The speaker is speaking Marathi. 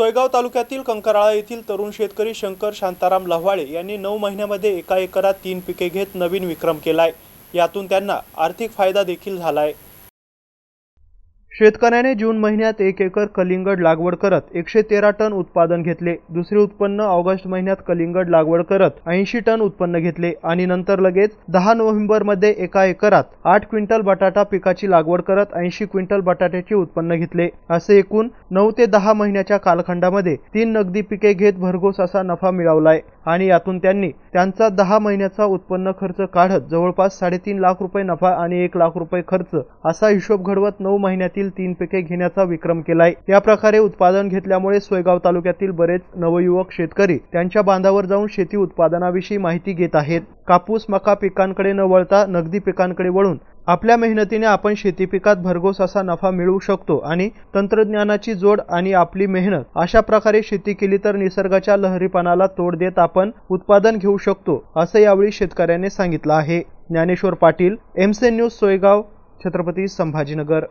सोयगाव तालुक्यातील कंकराळा येथील तरुण शेतकरी शंकर शांताराम लव्हाळे यांनी नऊ महिन्यामध्ये एका एकरात तीन पिके घेत नवीन विक्रम केलाय. यातून त्यांना आर्थिक फायदा देखील झालाय. शेतकऱ्याने जून महिन्यात एक एकर कलिंगड लागवड करत एकशे तेरा टन उत्पादन घेतले. दुसरे उत्पन्न ऑगस्ट महिन्यात कलिंगड लागवड करत ऐंशी टन उत्पन्न घेतले आणि नंतर लगेच दहा नोव्हेंबरमध्ये एका एकरात आठ क्विंटल बटाटा पिकाची लागवड करत ऐंशी क्विंटल बटाट्याचे उत्पन्न घेतले. असे एकूण नऊ ते दहा महिन्याच्या कालखंडामध्ये तीन नगदी पिके घेत भरघोस असा नफा मिळवलाय. आणि यातून त्यांनी त्यांचा दहा महिन्याचा उत्पन्न खर्च काढत जवळपास साडेतीन लाख रुपये नफा आणि एक लाख रुपये खर्च असा हिशोब घडवत नऊ महिन्यातील तीन पिके घेण्याचा विक्रम केलाय. या प्रकारे उत्पादन घेतल्यामुळे सोयगाव तालुक्यातील बरेच नवयुवक शेतकरी त्यांच्या बांधावर जाऊन शेती उत्पादनाविषयी माहिती घेत आहेत. कापूस मका पिकांकडे न वळता नगदी पिकांकडे वळून आपल्या मेहनतीने आपण शेती पिकात भरघोस असा नफा मिळवू शकतो आणि तंत्रज्ञानाची जोड आणि आपली मेहनत अशा प्रकारे शेती केली तर निसर्गाच्या लहरीपणाला तोड देत आपण उत्पादन घेऊ शकतो असं यावेळी शेतकऱ्याने सांगितलं आहे. ज्ञानेश्वर पाटील एमसे न्यूज सोयगाव छत्रपती संभाजीनगर.